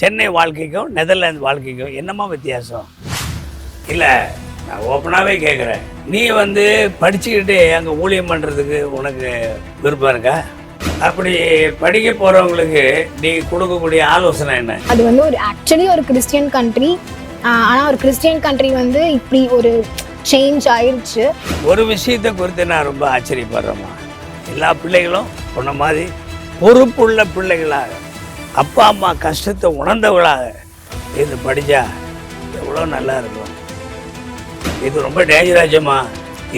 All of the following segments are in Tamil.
சென்னை வாழ்க்கைக்கும் நெதர்லாந்து வாழ்க்கைக்கும் என்னம்மா வித்தியாசம்? இல்லை நான் ஓப்பனாகவே கேட்குறேன் நீ வந்து படிச்சுக்கிட்டு அங்கே ஊழியம் பண்ணுறதுக்கு உனக்கு விருப்பம் இருக்கா? அப்படி படிக்க போகிறவங்களுக்கு நீ கொடுக்கக்கூடிய ஆலோசனை என்ன? அது வந்து ஒரு ஆக்சுவலி ஒரு கிறிஸ்டியன் கண்ட்ரி ஆனால் ஒரு கிறிஸ்டியன் கண்ட்ரி வந்து இப்படி ஒரு சேஞ்ச் ஆயிருச்சு. ஒரு விஷயத்தை குறித்து நான் ரொம்ப ஆச்சரியப்படுறேம்மா. எல்லா பிள்ளைகளும் சொன்ன மாதிரி பொறுப்புள்ள பிள்ளைகளாக அப்பா அம்மா கஷ்டத்தை உணர்ந்தவளாக இது படித்தா எவ்வளோ நல்லா இருக்கும். இது ரொம்ப டேஞ்சராச்சம்மா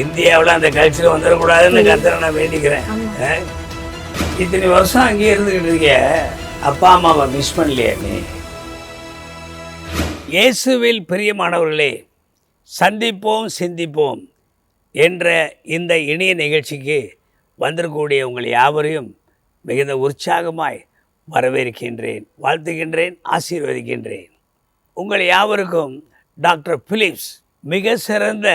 இந்தியாவில் அந்த கல்ச்சர் வந்துடக்கூடாதுன்னு கருத்தை நான் வேண்டிக்கிறேன்? இத்தனை வருஷம் அங்கேயே இருந்துக்கிட்டு இருக்கிய அப்பா அம்மாவை மிஸ் பண்ணலையே நீ. இயேசுவில் பிரியமானவர்களே சந்திப்போம் சிந்திப்போம் என்ற இந்த இனிய நிகழ்ச்சிக்கு வந்திருக்கக்கூடிய உங்கள் யாவரையும் மிகுந்த உற்சாகமாய் வரவேற்கின்றேன் வாழ்த்துகின்றேன் ஆசீர்வதிக்கின்றேன். உங்கள் யாவருக்கும் டாக்டர் பிலிப்ஸ் மிக சிறந்த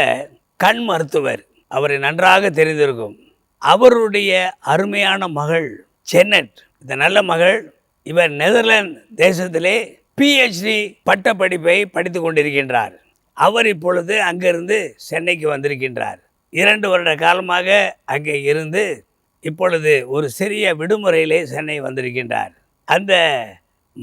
கண் மருத்துவர். அவரை நன்றாக தெரிந்திருக்கும். அவருடைய அருமையான மகள் சென்னட் இந்த நல்ல மகள் இவர் நெதர்லாந்து தேசத்திலே பிஹெச்டி பட்ட படிப்பை படித்து கொண்டிருக்கின்றார். அவர் இப்பொழுது அங்கிருந்து சென்னைக்கு வந்திருக்கின்றார். இரண்டு வருட காலமாக அங்கே இருந்து இப்பொழுது ஒரு சிறிய விடுமுறையிலே சென்னை வந்திருக்கின்றார். அந்த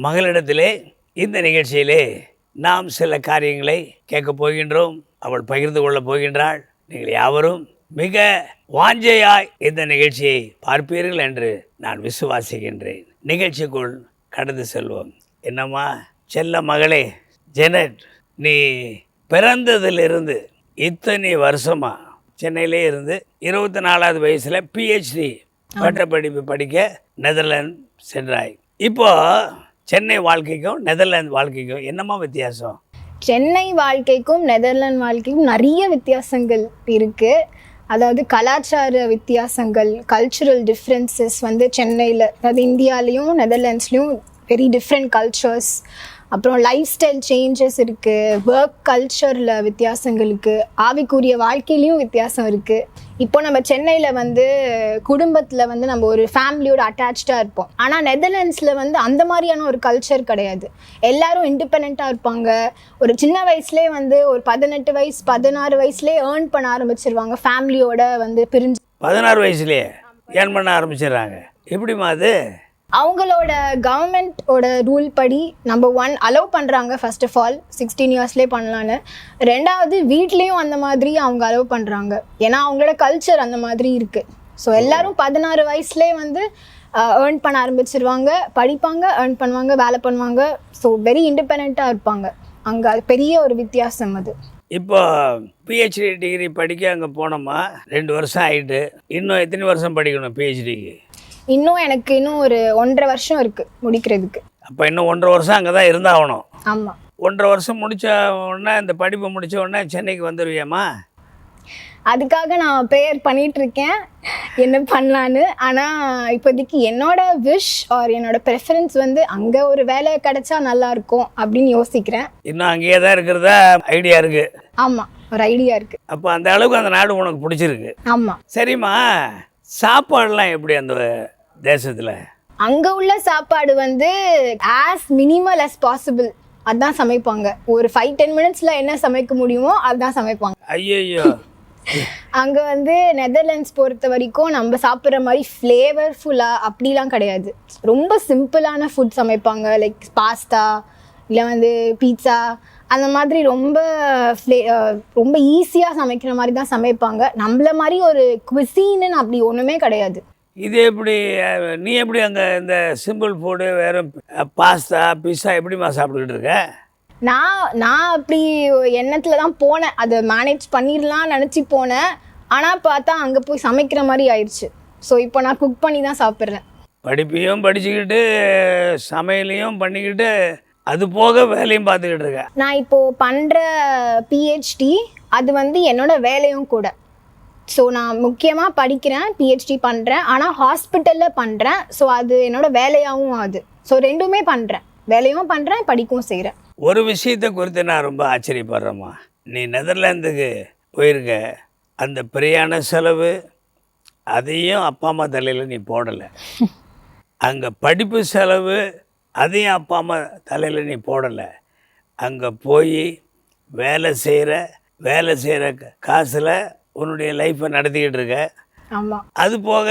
மகளிடத்திலே இந்த நிகழ்ச்சியிலே நாம் சில காரியங்களை கேட்கப் போகின்றோம். அவள் பகிர்ந்து கொள்ளப் போகின்றாள். நீங்கள் யாவரும் மிக வாஞ்சையாய் இந்த நிகழ்ச்சியை பார்ப்பீர்கள் என்று நான் விசுவாசிக்கின்றேன். நிகழ்ச்சிக்குள் கடந்து செல்வோம். என்னம்மா செல்ல மகளே ஜெனட் நீ பிறந்ததிலிருந்து இத்தனை வருஷமாக சென்னையிலே இருந்து இருபத்தி நாலாவது வயசில் பிஹெச்டி பட்டப்படிப்பு படிக்க நெதர்லாந்து சென்றாய். இப்போ சென்னை வாழ்க்கைக்கும் நெதர்லாந்து வாழ்க்கைக்கும் என்னம்மா வித்தியாசம்? சென்னை வாழ்க்கைக்கும் நெதர்லாந்து வாழ்க்கைக்கும் நிறைய வித்தியாசங்கள் இருக்கு. அதாவது கலாச்சார வித்தியாசங்கள் கல்ச்சுரல் டிஃப்ரென்சஸ் வந்து சென்னையில் அதாவது இந்தியாலேயும் நெதர்லாண்ட்ஸ்லேயும் வெரி டிஃப்ரெண்ட் கல்ச்சர்ஸ் அப்புறம் லைஃப் ஸ்டைல் சேஞ்சஸ் இருக்குது ஒர்க் கல்ச்சரில் வித்தியாசங்கள் இருக்குது ஆவிக்குரிய வாழ்க்கையிலையும் வித்தியாசம் இருக்குது இப்போ நம்ம சென்னையில் வந்து குடும்பத்தில் வந்து நம்ம ஒரு ஃபேமிலியோட அட்டாச்சாக இருப்போம். ஆனால் நெதர்லாண்ட்ஸில் வந்து அந்த மாதிரியான ஒரு கல்ச்சர் கிடையாது. எல்லாரும் இண்டிபெண்ட்டாக இருப்பாங்க. ஒரு சின்ன வயசுலேயே வந்து ஒரு பதினெட்டு வயசு பதினாறு வயசுலேயே ஏர்ன் பண்ண ஆரம்பிச்சிருவாங்க. ஃபேமிலியோட வந்து பிரிஞ்சு பதினாறு வயசுலேயே ஏர்ன் பண்ண ஆரம்பிச்சிடுறாங்க. எப்படிமா அது? அவங்களோட கவர்மெண்ட்டோட ரூல் படி நம்பர் ஒன் அலோவ் பண்ணுறாங்க ஃபர்ஸ்ட் ஆஃப் ஆல் சிக்ஸ்டீன் இயர்ஸ்லேயே பண்ணலான்னு ரெண்டாவது வீட்லேயும் அந்த மாதிரி அவங்க அலோவ் பண்ணுறாங்க ஏன்னா அவங்களோட கல்ச்சர் அந்த மாதிரி இருக்குது ஸோ எல்லாரும் பதினாறு வயசுலேயே வந்து ஏர்ன் பண்ண ஆரம்பிச்சிருவாங்க. படிப்பாங்க ஏர்ன் பண்ணுவாங்க வேலை பண்ணுவாங்க. ஸோ வெரி இண்டிபெண்ட்டாக இருப்பாங்க. அங்கே பெரிய ஒரு வித்தியாசம் அது. இப்போ பிஹெச்டி டிகிரி படிக்க அங்கே போனோமா? ரெண்டு வருஷம் ஆகிட்டு இன்னும் எத்தனை வருஷம் படிக்கணும் பிஹெச்டிக்கு இன்னும் எனக்கு இன்னும் ஒரு ஒன்றரை வருஷம் இருக்குது முடிக்கிறதுக்கு. அப்போ இன்னும் ஒன்றரை வருஷம் அங்கே தான் இருந்தாகணும். ஆமாம் ஒன்றரை வருஷம் முடித்த உடனே இந்த படிப்பை முடித்த உடனே சென்னைக்கு வந்துடுவியாம்மா அதுக்காக நான் ப்ரேயர் பண்ணிட்டு இருக்கேன். என்ன பண்ணலான்னு. ஆனால் இப்போதைக்கு என்னோட விஷ் ஆர் என்னோட ப்ரெஃபரன்ஸ் வந்து அங்கே ஒரு வேலை கிடைச்சா நல்லா இருக்கும் அப்படின்னு யோசிக்கிறேன். இன்னும் அங்கேயே தான் இருக்கிறதா ஐடியா இருக்குது ஆமாம் ஒரு ஐடியா இருக்குது அப்போ அந்த அளவுக்கு அந்த நாடு உனக்கு பிடிச்சிருக்கு. ஆமாம் சரிம்மா சாப்பாடுலாம் எப்படி அந்த தேசத்தில். அங்கே உள்ள சாப்பாடு வந்து ஆஸ் மினிமல் as பாசிபிள் அதான் சமைப்பாங்க. ஒரு ஃபைவ் டென் மினிட்ஸில் என்ன சமைக்க முடியுமோ அதுதான் சமைப்பாங்க. ஐயோ அங்கே வந்து நெதர்லாண்ட்ஸ் பொறுத்த வரைக்கும் நம்ம சாப்பிட்ற மாதிரி ஃப்ளேவர்ஃபுல்லாக அப்படிலாம் கிடையாது. ரொம்ப சிம்பிளான ஃபுட் சமைப்பாங்க. லைக் பாஸ்தா இல்லை வந்து பீட்சா அந்த மாதிரி ரொம்ப ஃப்ளே ரொம்ப ஈஸியாக சமைக்கிற மாதிரி தான் சமைப்பாங்க. நம்மள மாதிரி ஒரு குவிசீன்னு அப்படி ஒன்றுமே கிடையாது. இது எப்படி நீ எப்படி அங்கே இந்த சிம்பிள் ஃபுட்டு வெறும் பாஸ்தா பிஸ்ஸா எப்படிம்மா சாப்பிட்டுக்கிட்டு இருக்க? நான் நான் அப்படி எண்ணத்தில் தான் போனேன். அதை மேனேஜ் பண்ணிடலாம் நினச்சி போனேன். ஆனால் பார்த்தா அங்கே போய் சமைக்கிற மாதிரி ஆயிடுச்சு. ஸோ இப்போ நான் குக் பண்ணி தான் சாப்பிட்றேன். படிப்பையும் படிச்சுக்கிட்டு சமையலையும் பண்ணிக்கிட்டு அது போக வேலையும் பார்த்துக்கிட்டு இருக்க. நான் இப்போது பண்ணுற பிஹெச்டி அது வந்து என்னோட வேலையும் கூட. ஸோ நான் முக்கியமாக படிக்கிறேன் பிஹெச்டி பண்ணுறேன் ஆனால் ஹாஸ்பிட்டலில் பண்ணுறேன் ஸோ அது என்னோட வேலையாகவும் ஆகுது ஸோ ரெண்டுமே பண்ணுறேன் வேலையும் பண்ணுறேன் படிக்கவும் செய்கிறேன் ஒரு விஷயத்தை குறித்து நான் ரொம்ப ஆச்சரியப்படுறேம்மா. நீ நெதர்லாந்துக்கு போயிருக்க. அந்த பிரியான செலவு அதையும் அப்பா அம்மா தலையில் நீ போடலை. அங்கே படிப்பு செலவு அதையும் அப்பா அம்மா தலையில் நீ போடலை. அங்கே போய் வேலை செய்கிற வேலை செய்கிற காசில் உன்னுடைய லைஃப்பை நடத்திக்கிட்டு இருக்க. ஆமா. அது போக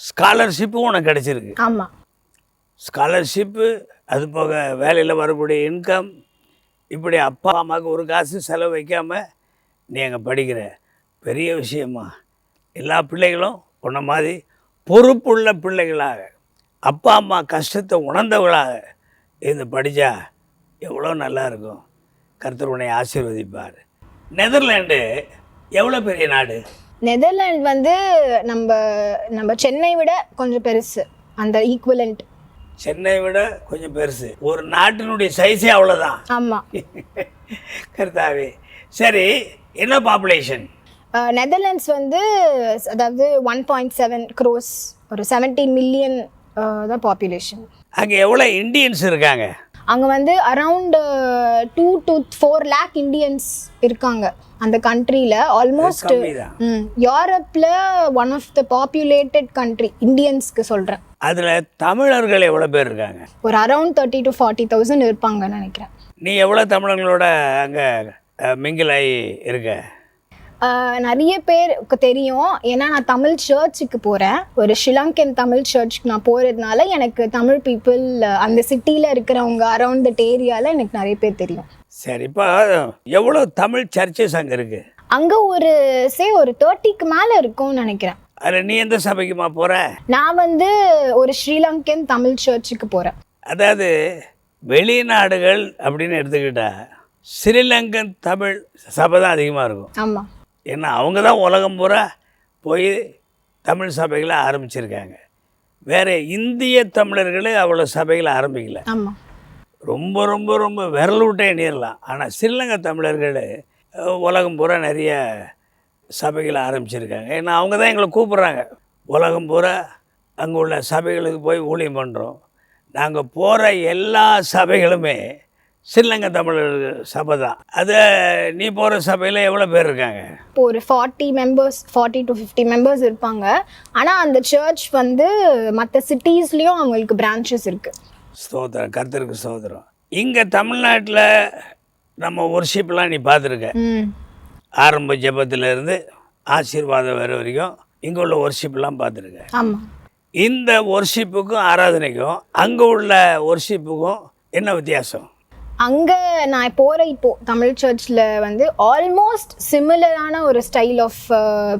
ஸ்காலர்ஷிப்பும் உனக்கு கிடச்சிருக்கு. ஆமா. ஸ்காலர்ஷிப்பு அது போக வேலையில் வரக்கூடிய இன்கம் இப்படி அப்பா அம்மாவுக்கு ஒரு காசு செலவு வைக்காம நீ அங்கே படிக்கிற. பெரிய விஷயமா. எல்லா பிள்ளைகளும் உன்ன மாதிரி பொறுப்புள்ள பிள்ளைகளாக அப்பா அம்மா கஷ்டத்தை உணர்ந்தவர்களாக இருந்து படித்தா எவ்வளோ நல்லா இருக்கும். கர்த்தர் உன்னை ஆசீர்வதிப்பார். நெதர்லாண்டு எவ்வளோ பெரிய நாடு? நெதர்லாண்ட் வந்து நம்ம நம்ம சென்னை விட கொஞ்சம் பெருசு. அந்த ஈக்குவலண்ட் சென்னை விட கொஞ்சம் பெருசு. ஒரு நாட்டினுடைய சைஸே அவ்வளோதான் ஆமா. கர்த்தாவே. சரி என்ன பாப்புலேஷன் நெதர்லாண்ட்ஸ் வந்து அதாவது ஒன் பாயிண்ட் செவன் க்ரோஸ் ஒரு செவன்டீன் மில்லியன் தான் பாப்புலேஷன் அங்கே எவ்வளோ இந்தியன்ஸ் இருக்காங்க? அங்கே வந்து around two to four lakh Indians இருக்காங்க அந்த கண்ட்ரியில் ஆல்மோஸ்ட் யூரோப்பில் one of the populated country இந்தியன்ஸ்க்கு சொல்கிறேன் அதில் தமிழர்கள் எவ்வளோ பேர் இருக்காங்க? ஒரு around thirty to forty thousand இருப்பாங்கன்னு நினைக்கிறேன். நீ எவ்வளோ தமிழர்களோட அங்கே மிங்கிள் ஆகி இருக்க? நிறைய பேருக்கு தெரியும். ஏன்னா நான் தமிழ் சர்ச்சுக்கு போகிறேன் ஒரு ஸ்ரீலங்கன் தமிழ் சர்ச்சுக்கு நான் போகிறதுனால எனக்கு தமிழ் பீப்புள் அந்த சிட்டியில் இருக்கிறவங்க அரவுண்ட் தட் ஏரியாவில் எனக்கு நிறைய பேர் தெரியும். சரி இப்போ எவ்வளோ தமிழ் சர்ச்சஸ் அங்கே இருக்குது அங்கே ஒரு சே ஒரு தேர்ட்டிக்கு மேலே இருக்கும்னு நினைக்கிறேன். அதில் நீ எந்த சபைக்குமா போகிற நான் வந்து ஒரு ஸ்ரீலங்கன் தமிழ் சர்ச்சுக்கு போகிறேன் அதாவது வெளிநாடுகள் அப்படின்னு எடுத்துக்கிட்டா ஸ்ரீலங்கன் தமிழ் சபை தான் அதிகமாக இருக்கும். ஆமாம் ஏன்னா அவங்க தான் உலகம் பூரா போய் தமிழ் சபைகளை ஆரம்பிச்சிருக்காங்க. வேறு இந்திய தமிழர்களே அவ்வளோ சபைகளை ஆரம்பிக்கல. ரொம்ப ரொம்ப ரொம்ப விரல் விட்டே எண்ணிடலாம் ஆனால் ஸ்ரீலங்கா தமிழர்கள் உலகம் பூரா நிறைய சபைகளை ஆரம்பிச்சிருக்காங்க. ஏன்னா அவங்க தான் எங்களை கூப்பிட்றாங்க. உலகம் பூரா அங்கே உள்ள சபைகளுக்கு போய் ஊழியம் பண்ணுறோம் நாங்கள் போகிற எல்லா சபைகளுமே ஸ்ரீலங்கா தமிழர்கள் சபை தான். அது நீ போகிற சபையில் எவ்வளோ பேர் இருக்காங்க? இப்போ ஒரு forty members forty to fifty members இருப்பாங்க. ஆனால் அந்த சர்ச் வந்து மற்ற சிட்டிஸ்லேயும் அவங்களுக்கு பிரான்ச்சஸ் இருக்குது ஸ்தோத்திரம். கர்த்தருக்கு ஸ்தோத்திரம். இங்கே தமிழ்நாட்டில் நம்ம ஒர்ஷிப்லாம் நீ பார்த்துருக்க. ஆரம்ப ஜெபத்திலிருந்து ஆசீர்வாதம் வர வரைக்கும் இங்கே உள்ள ஒர்ஷிப்லாம் பார்த்துருக்கேன் ஆமாம் இந்த ஒர்ஷிப்புக்கும் ஆராதனைக்கும் அங்கே உள்ள ஒர்ஷிப்புக்கும் என்ன வித்தியாசம்? அங்கே நான் போகிற இப்போ தமிழ் சர்ச்சில் வந்து ஆல்மோஸ்ட் சிமிலரான ஒரு ஸ்டைல் ஆஃப்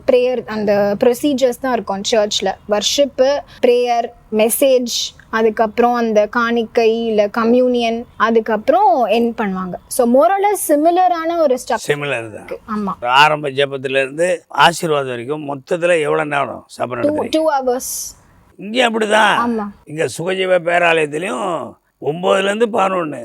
ப்ரேயர் அந்த ப்ரொசீஜர்ஸ் தான் இருக்கும் சர்ச்சில் வர்ஷிப்பு ப்ரேயர் மெசேஜ் அதுக்கப்புறம் அந்த காணிக்கை இல்லை கம்யூனியன் அதுக்கப்புறம் என் பண்ணுவாங்க. ஸோ மோரலஸ் சிமிலரான ஒரு ஸ்டக் சிமிலர் தான். ஆமாம் ஆரம்ப ஜெபத்திலேருந்து ஆசீர்வாதம் வரைக்கும் மொத்தத்தில் எவ்வளோ நேரம் சபை டூ ஹவர்ஸ் இங்கே அப்படி தான் ஆமாம் இங்கே சுகஜீவ பேராலயத்துலேயும் ஒம்போதுலேருந்து பதினொன்று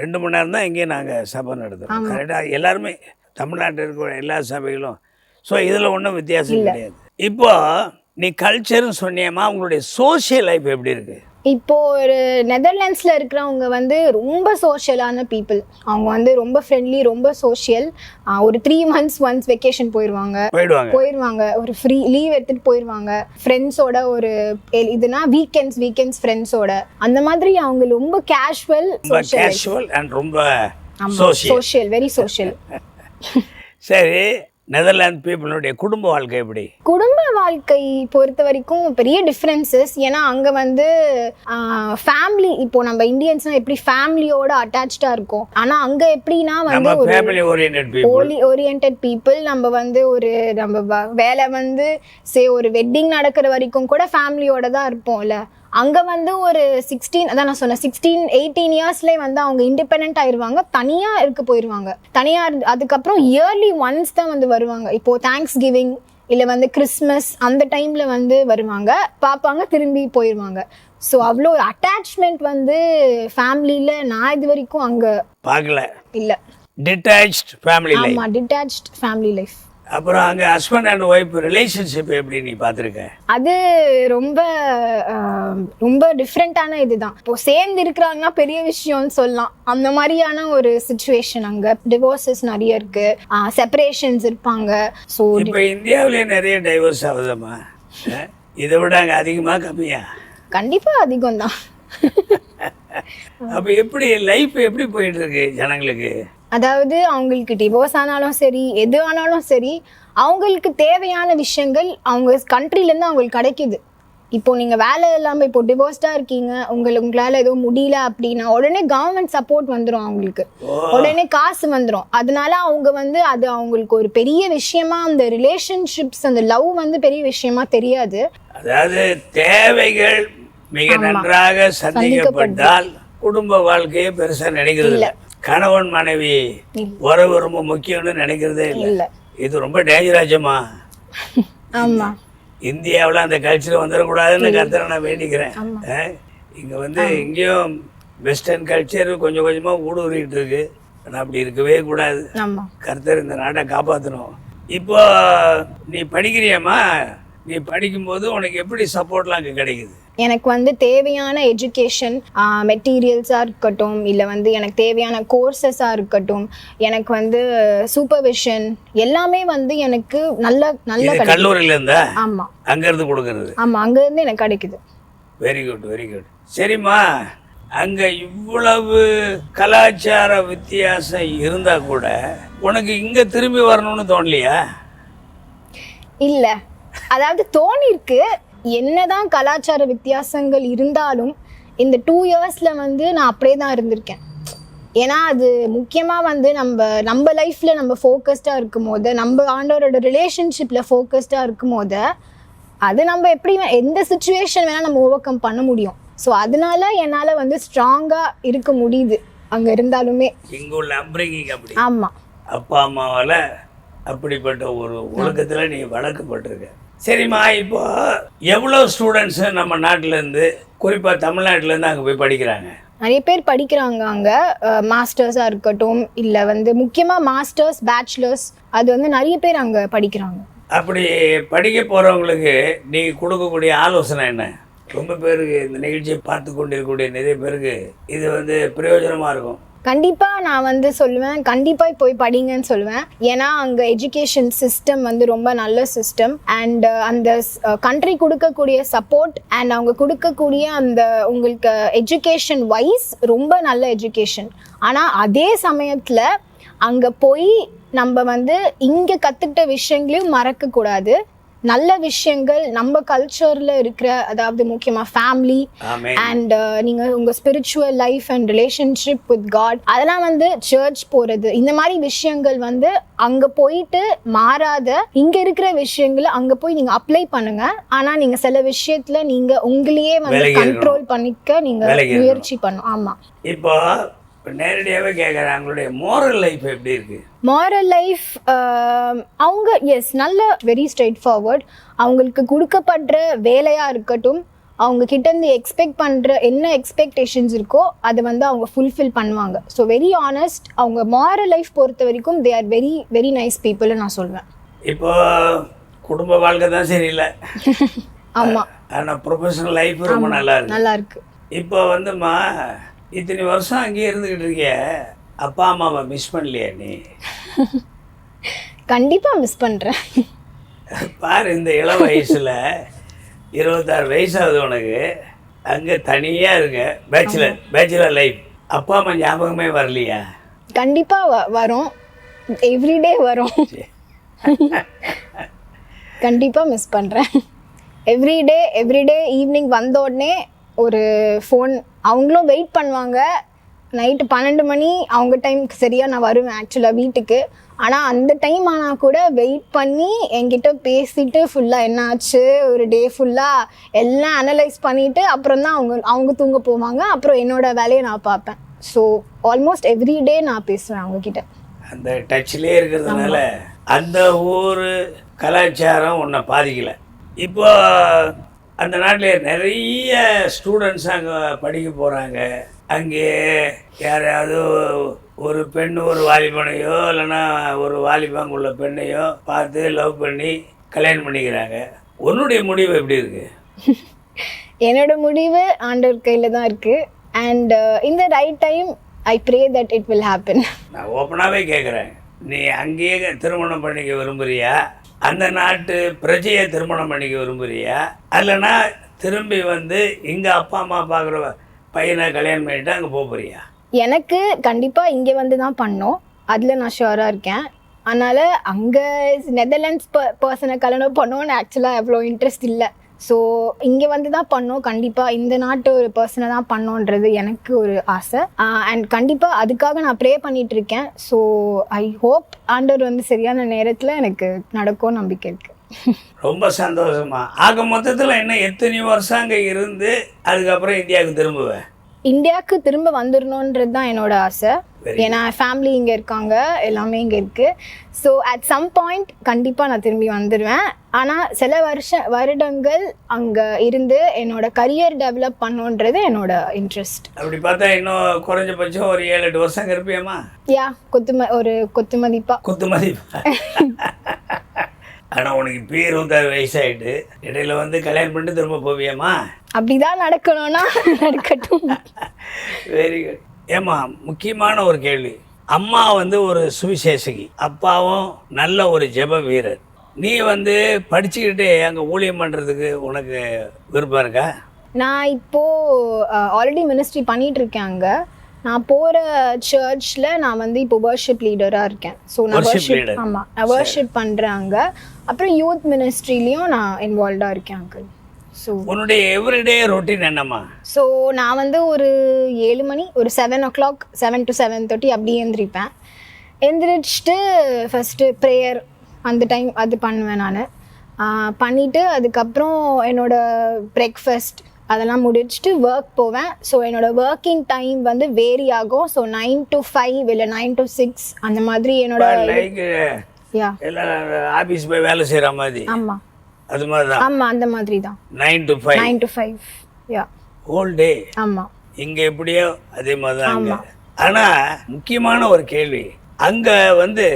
ரெண்டு மணி நேரம் தான் இங்கேயும் நாங்கள் சபை நடத்துகிறோம் கரெக்டாக எல்லாருமே தமிழ்நாட்டில் இருக்கிற எல்லா சபைகளும். ஸோ இதில் ஒன்றும் வித்தியாசம் கிடையாது. இப்போ நீ கல்ச்சர்னு சொன்னியம்மா உங்களுடைய சோஷியல் லைஃப் எப்படி இருக்கு? இப்போ ஒரு நெதர்லாண்ட்ஸில் இருக்கிறவங்க வந்து ரொம்ப சோஷியலான பீப்புள் அவங்க வந்து ரொம்ப ஃப்ரெண்ட்லி ரொம்ப சோஷியல் ஒரு த்ரீ மந்த்ஸ் ஒன்ஸ் வெக்கேஷன் போயிடுவாங்க. போயிடுவாங்க ஒரு ஃப்ரீ லீவ் எடுத்துட்டு போயிடுவாங்க ஃப்ரெண்ட்ஸோட ஒரு இதுனா வீக்கெண்ட்ஸ் வீக்கெண்ட்ஸ் ஃப்ரெண்ட்ஸோட அந்த மாதிரி அவங்க ரொம்ப கேஷுவல் கேஷுவல் அண்ட் ரொம்ப சோஷியல் வெரி சோஷியல் சரி நெதர்லாந்து பீப்புளுடைய குடும்ப வாழ்க்கை எப்படி? குடும்ப வாழ்க்கை பொறுத்த வரைக்கும் பெரிய டிஃப்ரென்சஸ் ஏன்னா அங்கே வந்து ஃபேமிலி இப்போ நம்ம இந்தியன்ஸ்னா எப்படி ஃபேமிலியோட அட்டாச்சாக இருக்கும். ஆனால் அங்கே எப்படின்னா வந்து நம்ம ஒரு family oriented people holy oriented people நம்ம வந்து ஒரு நம்ம வேலை வந்து சே ஒரு வெட்டிங் நடக்கிற வரைக்கும் கூட ஃபேமிலியோட தான் இருப்போம்ல. அங்கே வந்து ஒரு சிக்ஸ்டீன் அதான் நான் சொன்னேன் சிக்ஸ்டீன் எயிட்டீன் இயர்ஸ்லேயே வந்து அவங்க இண்டிபெண்ட் ஆயிடுவாங்க தனியாக இருக்க போயிடுவாங்க தனியாக அதுக்கப்புறம் இயர்லி ஒன்ஸ் தான் வந்து வருவாங்க. இப்போது தேங்க்ஸ் கிவிங் இல்லை வந்து கிறிஸ்மஸ் அந்த டைமில் வந்து வருவாங்க. பார்ப்பாங்க திரும்பி போயிடுவாங்க ஸோ அவ்வளோ அட்டாச்மெண்ட் வந்து ஃபேமிலியில் நான் இது வரைக்கும் அங்கே பார்க்கல. இல்லை. டிட்டாச்ட் ஃபேமிலி ஆமாம் டிட்டாச்ட் ஃபேமிலி லைஃப் அப்புறம் அங்கே ஹஸ்பண்ட் அண்ட் ஒய்ஃப் ரிலேஷன்ஷிப் எப்படி நீ பார்த்துருக்க? அது ரொம்ப ரொம்ப டிஃப்ரெண்ட்டான இதுதான். இப்போ சேர்ந்து இருக்கிறாங்கன்னா பெரிய விஷயம்னு சொல்லலாம். அந்த மாதிரியான ஒரு சுச்சுவேஷன் அங்கே. டிவோர்ஸஸ் நிறைய இருக்கு. செப்பரேஷன்ஸ் இருப்பாங்க. ஸோ இப்போ இந்தியாவிலே நிறைய டைவர்ஸ் ஆகுதம்மா. இதை விட அங்கே அதிகமாக கம்மியா? கண்டிப்பாக அதிகம் தான் அப்ப எப்படி லைஃப் எப்படி போயிட்டு இருக்கு ஜனங்களுக்கு? அதாவது அவங்களுக்கு டிவோர்ஸ் ஆனாலும் சரி எது ஆனாலும் சரி அவங்களுக்கு தேவையான விஷயங்கள் அவங்க கண்ட்ரிலேருந்து அவங்களுக்கு கிடைக்குது. இப்போ நீங்கள் வேலை இல்லாமல் இப்போ டிவோர்ஸ்டாக இருக்கீங்க உங்களுக்கு உங்களால் எதுவும் முடியல அப்படின்னா உடனே கவர்மெண்ட் சப்போர்ட் வந்துடும் அவங்களுக்கு. உடனே காசு வந்துடும் அதனால அவங்க வந்து அது அவங்களுக்கு ஒரு பெரிய விஷயமா அந்த ரிலேஷன்ஷிப்ஸ் அந்த லவ் வந்து பெரிய விஷயமா தெரியாது. அதாவது தேவைகள் மிக நன்றாக சந்திக்கப்பட்டால் குடும்ப வாழ்க்கையை பெருசா நினைக்கிறது இல்ல. கணவன் மனைவி உறவு ரொம்ப முக்கியம்னு நினைக்கிறதே இல்லை. இது ரொம்ப டேஞ்சராச்சம்மா ஆமா. இந்தியாவில் அந்த கல்ச்சர் வந்துடக்கூடாதுன்னு கருத்தை நான் வேண்டிக்கிறேன். இங்க வந்து இங்கேயும் வெஸ்டர்ன் கல்ச்சர் கொஞ்சம் கொஞ்சமா ஊடுருவிட்டு இருக்கு. ஆனா அப்படி இருக்கவே கூடாது. கர்த்தர் இந்த நாட்டை காப்பாற்றணும் இப்போ நீ படிக்கிறியாம்மா? நீ படிக்கும்போது உனக்கு எப்படி சப்போர்ட்லாம் அங்கே கிடைக்குது? எனக்கு வந்து தேவையான எஜுகேஷன் மெட்டீரியல்ஸாக இருக்கட்டும் இல்லை வந்து எனக்கு தேவையான கோர்சஸாக இருக்கட்டும் எனக்கு வந்து சூப்பர்விஷன் எல்லாமே வந்து எனக்கு நல்ல நல்ல கல்லூரியில இருந்தா ஆமாம் அங்கேருந்து கொடுக்கறது. ஆமாம் அங்கேருந்து எனக்கு கிடைக்குது. வெரி குட் வெரி குட் சரிம்மா அங்கே இவ்வளவு கலாச்சார வித்தியாசம் இருந்தா கூட உனக்கு இங்கே திரும்பி வரணும்னு தோணலையா? இல்லை. அதாவது தோணிருக்கு என்னதான் கலாச்சார வித்தியாசங்கள் இருந்தாலும் இந்த டூ இயர்ஸில் வந்து நான் அப்படியே தான் இருந்திருக்கேன். ஏன்னா அது முக்கியமாக வந்து நம்ம நம்ம லைஃப்பில் நம்ம ஃபோக்கஸ்டாக இருக்கும் போது நம்ம ஆண்டவரோட ரிலேஷன்ஷிப்பில் ஃபோக்கஸ்டாக இருக்கும் போது அது நம்ம எப்படி எந்த சுச்சுவேஷன் வேணால் நம்ம ஓவர் கம் பண்ண முடியும். ஸோ அதனால என்னால் வந்து ஸ்ட்ராங்காக இருக்க முடியுது அங்கே இருந்தாலுமே. இங்கே உள்ள அப்ரிங்கிங் அப்படி. ஆமாம் அப்பா அம்மாவால் அப்படிப்பட்ட ஒரு ஒழுக்கத்தில் நீ வளர்க்கப்பட்டிருக்க. சரிம்மா இப்போ எவ்வளோ ஸ்டூடெண்ட்ஸு நம்ம நாட்டிலேருந்து குறிப்பாக தமிழ்நாட்டிலேருந்து அங்கே போய் படிக்கிறாங்க? நிறைய பேர் படிக்கிறாங்க அங்கே. மாஸ்டர்ஸாக இருக்கட்டும் இல்லை வந்து முக்கியமாக மாஸ்டர்ஸ் பேச்சுலர்ஸ் அது வந்து நிறைய பேர் அங்கே படிக்கிறாங்க. அப்படி படிக்க போகிறவங்களுக்கு நீ கொடுக்கக்கூடிய ஆலோசனை என்ன? ரொம்ப பேருக்கு இந்த நிகழ்ச்சியை பார்த்து கொண்டிருக்கக்கூடிய நிறைய பேருக்கு இது வந்து பிரயோஜனமாக இருக்கும். கண்டிப்பாக நான் வந்து சொல்லுவேன். கண்டிப்பாக போய் படிங்கன்னு சொல்லுவேன். ஏன்னா அங்கே எஜுகேஷன் சிஸ்டம் வந்து ரொம்ப நல்ல சிஸ்டம் அண்ட் uh, அந்த uh, கண்ட்ரி கொடுக்கக்கூடிய சப்போர்ட் அண்ட் அவங்க கொடுக்கக்கூடிய அந்த உங்களுக்கு எஜுகேஷன் வைஸ் ரொம்ப நல்ல எஜுகேஷன் ஆனால் அதே சமயத்தில் அங்கே போய் நம்ம வந்து இங்கே கற்றுக்கிட்ட விஷயங்களையும் மறக்கக்கூடாது. நல்ல விஷயங்கள் நம்ம கல்ச்சரில் இருக்கிற அதாவது முக்கியமாக ஃபேமிலி அண்ட் நீங்கள் உங்கள் spiritual life and relationship with God அதெல்லாம் வந்து சர்ச் போகிறது இந்த மாதிரி விஷயங்கள் வந்து அங்கே போயிட்டு மாறாத இங்கே இருக்கிற விஷயங்களை அங்கே போய் நீங்கள் அப்ளை பண்ணுங்க. ஆனால் நீங்கள் சில விஷயத்தில் நீங்கள் உங்களையே வந்து. கண்ட்ரோல் பண்ணிக்க நீங்கள். முயற்சி பண்ணும் ஆமாம் இப்போ நேரடியாகவே கேட்குறேன் அவங்களுடைய மோரல் லைஃப் எப்படி இருக்கு? மாரல் லைஃப் அவங்க எஸ் நல்ல வெரி ஸ்ட்ரெயிட் ஃபார்வர்ட் அவங்களுக்கு கொடுக்கப்படுற வேலையாக இருக்கட்டும் அவங்க கிட்டேருந்து எக்ஸ்பெக்ட் பண்ணுற என்ன எக்ஸ்பெக்டேஷன்ஸ் இருக்கோ அதை வந்து அவங்க ஃபுல்ஃபில் பண்ணுவாங்க. ஸோ வெரி ஆனஸ்ட் அவங்க மாரல் லைஃப் பொறுத்த வரைக்கும் they are very very nice பீப்புள்னு நான் சொல்வேன். இப்போ குடும்ப வாழ்க்கை தான் சரியில்லை. ஆமாம் ஆனால் ப்ரொஃபஷனல் லைஃப் ரொம்ப நல்லா இருக்கு. நல்லா இருக்கு. இப்போ வந்துமா இத்தனை வருஷம் அங்கேயே இருந்துக்கிட்டு இருக்கிய. அப்பா அம்மாவை மிஸ் பண்ணலையா நீ? கண்டிப்பாக மிஸ் பண்ணுறேன் பாரு இந்த இளம் வயசில் இருபத்தாறு வயசாகுது உனக்கு. அங்கே தனியாக இருங்க. பேச்சுலர் பேச்சுலர் லைஃப் அப்பா அம்மா ஞாபகமே வரலையா? கண்டிப்பாக வ வரும். எவ்ரிடே வரும். கண்டிப்பாக மிஸ் பண்ணுறேன் எவ்ரிடே எவ்ரிடே ஈவினிங் வந்த உடனே ஒரு ஃபோன் அவங்களும் வெயிட் பண்ணுவாங்க. நைட்டு பன்னெண்டு மணி அவங்க டைமுக்கு சரியாக நான் வருவேன் ஆக்சுவலாக வீட்டுக்கு. ஆனால் அந்த டைம் ஆனால் கூட வெயிட் பண்ணி என்கிட்ட பேசிட்டு ஃபுல்லாக என்ன ஆச்சு ஒரு டே ஃபுல்லாக எல்லாம் அனலைஸ் பண்ணிவிட்டு அப்புறம் தான் அவங்க அவங்க தூங்க போவாங்க. அப்புறம் என்னோட வேலையை நான் பார்ப்பேன். ஸோ ஆல்மோஸ்ட் எவ்ரி டே நான் பேசுவேன் அவங்கக்கிட்ட அந்த டச்சிலே இருக்கிறதுனால அந்த ஊர் கலாச்சாரம் உன்னை பாதிக்கலை. இப்போ அந்த நாட்டில் நிறைய ஸ்டூடெண்ட்ஸ் அங்கே படிக்க போகிறாங்க அங்கே யாரையாவது ஒரு பெண் ஒரு வாலிபனையோ இல்லைன்னா ஒரு வாலிபங்குள்ள பெண்ணையோ பார்த்து லவ் பண்ணி கல்யாணம் பண்ணிக்கிறாங்க. உன்னுடைய முடிவு எப்படி இருக்கு? என்னோட முடிவு ஆண்டவர் கையில் தான் இருக்குது அண்ட் இந்த right time I pray that it will happen நான் ஓப்பனாகவே கேட்குறேன் நீ அங்கேயே திருமணம் பண்ணிக்க விரும்புறியா? அந்த நாட்டு பிரஜையை திருமணம் பண்ணிக்க விரும்புறியா? இல்லைன்னா திரும்பி வந்து இங்கே அப்பா அம்மா பார்க்குற பையனை கல்யாணம் பண்ணிட்டு அங்கே போக போறியா? எனக்கு கண்டிப்பாக இங்கே வந்து தான் பண்ணோம். அதில் நான் ஷுவராக இருக்கேன். அதனால் அங்கே நெதர்லாண்ட்ஸ் ப பர்சனை கல்யாணம் பண்ணோன்னு ஆக்சுவலாக எவ்வளோ இன்ட்ரெஸ்ட் இல்லை. ஸோ இங்கே வந்து தான் பண்ணோம். கண்டிப்பாக இந்த நாட்டு ஒரு பர்சனை தான் பண்ணோன்றது எனக்கு ஒரு ஆசை. அண்ட் கண்டிப்பாக அதுக்காக நான் ப்ரே பண்ணிட்டு இருக்கேன். ஸோ ஐ ஹோப் ஆண்டவர் வந்து சரியான நேரத்தில் எனக்கு நடக்கும் நம்பிக்கை இருக்குது ரொம்ப சந்தோஷமா. ஆக மொத்தத்தில் இன்னும் எத்தனை வருஷம் அங்கே இருந்து அதுக்கப்புறம் இந்தியாவுக்கு திரும்புவேன் இந்தியாவுக்கு திரும்ப வந்துடணுன்றது தான் என்னோட ஆசை. ஏன்னா ஃபேமிலி இங்கே இருக்காங்க எல்லாமே இங்கே இருக்குது ஸோ அட் சம் பாயிண்ட் கண்டிப்பாக நான் திரும்பி வந்துடுவேன் ஆனால் சில வருஷ வருடங்கள் அங்கே இருந்து என்னோட கரியர் டெவலப் பண்ணுன்றது என்னோட இன்ட்ரெஸ்ட் அப்படி பார்த்தா இன்னும் குறைஞ்சபட்சம் ஒரு ஏழு எட்டு வருஷம் இருப்பியம்மா யா கொத்தும ஒரு கொத்துமதிப்பா. குத்துமதி ஆனால் உனக்கு இப்போ இருபத்தாறு வயசாயிட்டு இடையில வந்து கல்யாணம் பண்ணிட்டு திரும்ப போவியம்மா அப்படிதான் நடக்கணும்னா நடக்கட்டும். வெரி குட் ஏம்மா முக்கியமான ஒரு கேள்வி. அம்மா வந்து ஒரு சுவிசேஷகி. அப்பாவும் நல்ல ஒரு ஜெப வீரர். நீ வந்து படிச்சுக்கிட்டு அங்கே ஊழியம் பண்ணுறதுக்கு உனக்கு விருப்பம் இருக்கா? நான் இப்போது ஆல்ரெடி மினிஸ்ட்ரி பண்ணிட்டு இருக்கேன் அங்கே. நான் போகிற சர்ச்சில் நான் வந்து இப்போ வர்ஷிப் லீடராக இருக்கேன். ஸோ நான் வர்ஷிப். ஆமாம் நான் வர்ஷிப் பண்ணுறேன் அங்கே. அப்புறம் யூத் மினிஸ்ட்ரிலையும் நான் இன்வால்வ்டாக இருக்கேன் அங்கிள் ஸோ உன்னுடைய எவ்ரிடே ரொட்டீன் என்னம்மா? ஸோ நான் வந்து ஒரு ஏழு மணி ஒரு seven o'clock seven to seven thirty அப்படி எழுந்திரிப்பேன் எந்திரிச்சிட்டு ஃபஸ்ட்டு ப்ரேயர் அந்த டைம் அது பண்ணுவேன் நான். பண்ணிவிட்டு அதுக்கப்புறம் என்னோட பிரேக்ஃபாஸ்ட் அதெல்லாம் முடிச்சுட்டு ஒர்க் போவேன். ஸோ என்னோட ஒர்க்கிங் டைம் வந்து வேரி ஆகும் ஸோ நைன் டு ஃபைவ் இல்லை நைன் டு சிக்ஸ் அந்த மாதிரி என்னோட லைக் யா ஆஃபீஸ் போய் வேலை செய்கிற மாதிரி. ஆமாம் அது மாதிரி தான் ஆமாம் அந்த மாதிரி தான் nine to five nine to five yeah whole day ஆமாம் இங்கே எப்படியோ அதே மாதிரி தான் அங்கே ஆனால் முக்கியமான ஒரு கேள்வி. அங்கே வந்து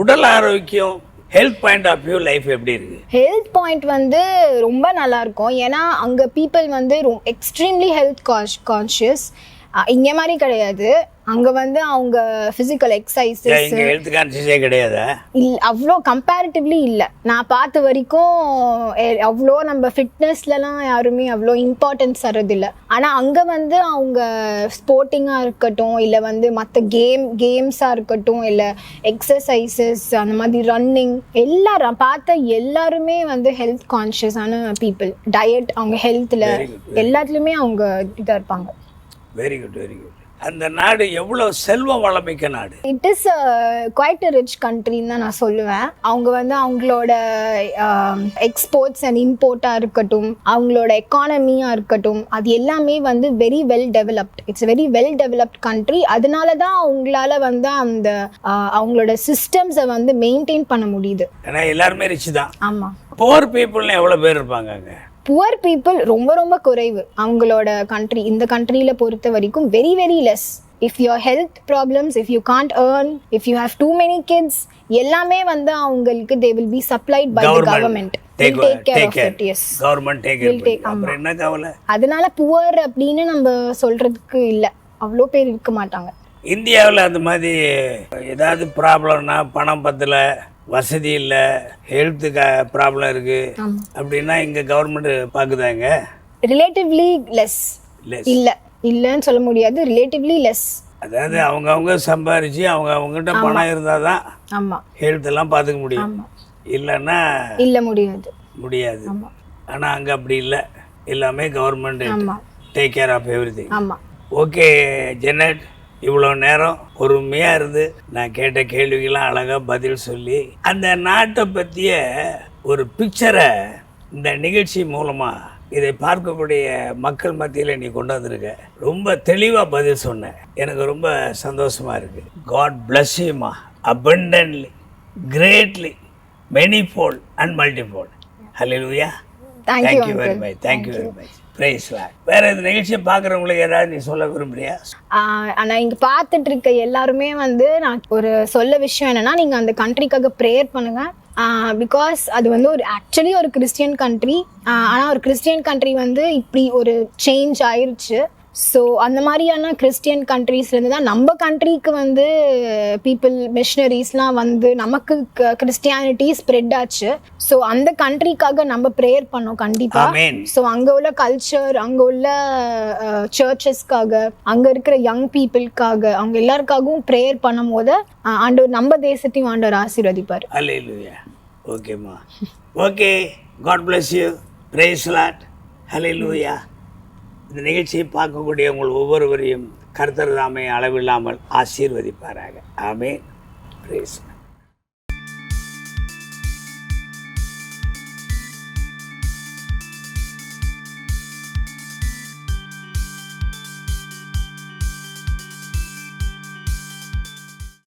உடல் ஆரோக்கியம் health point of view life எப்படி இருக்கு? ஹெல்த் பாயிண்ட் வந்து ரொம்ப நல்லா இருக்கும். ஏன்னா அங்கே பீப்புள் வந்து எக்ஸ்ட்ரீம்லி ஹெல்த் கான்ஷ் கான்ஷியஸ் இங்கே மாதிரி கிடையாது. அங்கே வந்து அவங்க ஃபிசிக்கல் ஏன் எக்ஸசைசஸ் இங்கே ஹெல்த் கான்சியஸே கிடையாதா? இல் அவ்வளோ கம்பேரிட்டிவ்லி இல்லை. நான் பார்த்த வரைக்கும் அவ்வளோ நம்ம ஃபிட்னஸ்லலாம் யாருமே அவ்வளோ இம்பார்ட்டன்ஸ் தரதில்லை ஆனால் அங்கே வந்து அவங்க ஸ்போர்ட்டிங்காக இருக்கட்டும் இல்லை வந்து மற்ற கேம் கேம்ஸாக இருக்கட்டும் இல்லை எக்ஸசைசஸ் அந்த மாதிரி ரன்னிங் எல்லாரும் பார்த்த எல்லாருமே வந்து ஹெல்த் கான்ஷியஸான பீப்புள் டயட் அவங்க good, எல்லாத்துலேயுமே அவங்க இதாக இருப்பாங்க. வெரி குட் வெரி குட் அந்த நாடு எவ்வளோ செல்வம் வளமிக்க நாடு? இட் இஸ் குவைட் ரிச் கண்ட்ரின்னு தான் நான் சொல்லுவேன். அவங்க வந்து அவங்களோட எக்ஸ்போர்ட்ஸ் அண்ட் இம்போர்ட்டாக இருக்கட்டும் அவங்களோட எக்கானமியாக இருக்கட்டும் அது எல்லாமே வந்து very well developed it's very well developed country அதனால தான் அவங்களால வந்து அந்த ஆஹ், அவங்களோட சிஸ்டம்ஸை வந்து மெயின்டைன் பண்ண முடியுது. ஏன்னா எல்லாருமே ரிச் தான். ஆமாம் போர் பீப்புள்னு எவ்வளோ பேர் இருப்பாங்க அங்கே? புவர் பீப்புள் ரொம்ப ரொம்ப குறைவு. அவங்களோட கண்ட்ரி இந்த கண்ட்ரியில் பொறுத்த வரைக்கும் very very less if your health problems if you can't earn if you have too many kids எல்லாமே வந்து அவங்களுக்கு they will be supplied by the government அதனால புவர் அப்படின்னு நம்ம சொல்றதுக்கு இல்லை. அவ்வளோ பேர் இருக்க மாட்டாங்க. இந்தியாவில் அந்த மாதிரி ஏதாவது ப்ராப்ளம்னா பணம் பத்தல வசதி இல்லை ஹெல்த்து ப்ராப்ளம் இருக்கு ஆமா. அப்படின்னா இங்கே கவர்மெண்ட் பார்க்குதாங்க ரிலேட்டிவ்லி லெஸ். இல்லை இல்லைன்னு சொல்ல முடியாது ரிலேட்டிவ்லி லெஸ் அதாவது அவங்கவுங்க சம்பாரிச்சு அவங்க அவங்ககிட்ட பணம் இருந்தால் தான் ஆமாம் ஹெல்த் எல்லாம் பார்த்துக்க முடியும். இல்லைன்னா இல்லை முடியாது. முடியாது. ஆனால் அங்கே அப்படி இல்லை. எல்லாமே government take care of everything okay Janet இவ்வளோ நேரம் பொறுமையாக இருந்து நான் கேட்ட கேள்விக்கெல்லாம் அழகாக பதில் சொல்லி அந்த நாட்டை பற்றிய ஒரு பிக்சரை இந்த நிகழ்ச்சி மூலமாக இதை பார்க்கக்கூடிய மக்கள் மத்தியில் நீ கொண்டு வந்திருக்க. ரொம்ப தெளிவாக பதில் சொன்ன. எனக்கு ரொம்ப சந்தோஷமாக இருக்குது காட் bless you மா abundantly greatly many-fold and multifold. Hallelujah. Thank you, thank you very. Much thank you very much praise வேற இந்த நிகழ்ச்சியை பார்க்குறவங்களுக்கு ஏதாவது நீ சொல்ல விரும்புறியா? ஆனால் இங்கே பார்த்துட்டு இருக்க எல்லாருமே வந்து நான் ஒரு சொல்ல விஷயம் என்னன்னா நீங்கள் அந்த கண்ட்ரிக்காக ப்ரேயர் பண்ணுங்க. பிகாஸ் அது வந்து ஒரு ஆக்சுவலி ஒரு கிறிஸ்டியன் கண்ட்ரி ஆனால் ஒரு கிறிஸ்டியன் கண்ட்ரி வந்து இப்படி ஒரு சேஞ்ச் ஆயிடுச்சு ஸோ அந்த மாதிரியான கிறிஸ்டியன் கண்ட்ரீஸ்லேருந்து தான் நம்ம கண்ட்ரிக்கு வந்து பீப்புள் மிஷினரிஸ்லாம் வந்து நமக்கு கிறிஸ்டியானிட்டி ஸ்ப்ரெட் ஆச்சு. ஸோ அந்த கண்ட்ரிக்காக நம்ம ப்ரேயர் பண்ணோம் கண்டிப்பாக ஸோ அங்கே உள்ள கல்ச்சர் அங்கே உள்ள சர்ச்சஸ்க்காக அங்கே இருக்கிற யங் பீப்புளுக்காக அவங்க எல்லாருக்காகவும் ப்ரேயர் பண்ணும் போது ஆண்டவர் நம்ம தேசத்தையும் ஆண்டவர் ஆசீர்வதிப்பார். ஓகேம்மா okay God bless you praise Lord hallelujah இந்த நிகழ்ச்சியை பார்க்கக்கூடிய உங்கள் ஒவ்வொருவரையும் கர்த்தர் தாமே அளவில்லாமல் ஆசீர்வதிப்பாராக. ஆமே praise